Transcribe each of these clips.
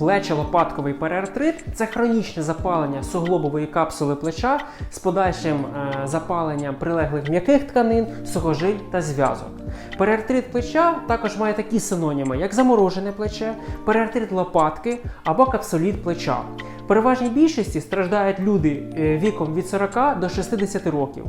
Плечо-лопатковий переартрит це хронічне запалення суглобової капсули плеча з подальшим е, запаленням прилеглих м'яких тканин, сухожиль та зв'язок. Переартрит плеча також має такі синоніми, як заморожене плече, переартрит лопатки або капсуліт плеча. Переважній більшості страждають люди е, віком від 40 до 60 років.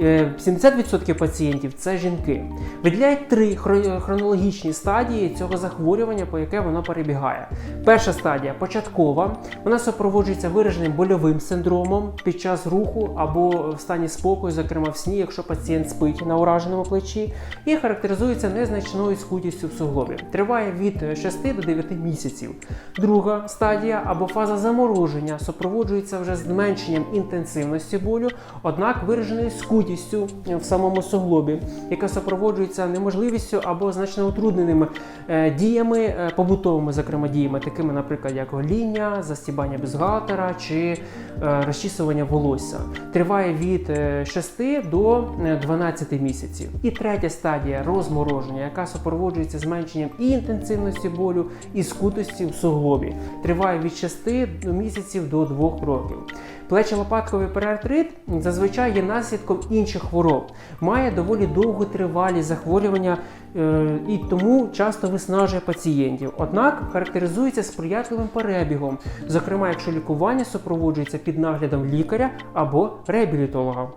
Е, 70% пацієнтів це жінки. Виділяють три хронологічні стадії цього захворювання, по яке воно перебігає. Перша стадія початкова. Вона супроводжується вираженим больовим синдромом під час руху або в стані спокою, зокрема в сні, якщо пацієнт спить на ураженому плечі, і характеризується незначною скутістю в суглобі. Триває від 6 до 9 місяців. Друга стадія або фаза замороження супроводжується вже зменшенням інтенсивності болю, однак вираженою скутістю в самому суглобі, яка супроводжується неможливістю або значно утрудненими е, діями, е, побутовими, зокрема діями, такими, наприклад, як гоління, застібання бюстгальтера чи е, розчісування волосся. Триває від е, 6 до е, 12 місяців. І третя стадія розмороження, яка супроводжується зменшенням і інтенсивності болю, і скутості в суглобі. Триває від 6 до місяців до 2 років. Плечо-лопатковий переартрит зазвичай є наслідком інших хвороб, має доволі довготривалі захворювання е, і тому часто виснажує пацієнтів. Однак характеризується сприятливим перебігом, зокрема, якщо лікування супроводжується під наглядом лікаря або реабілітолога.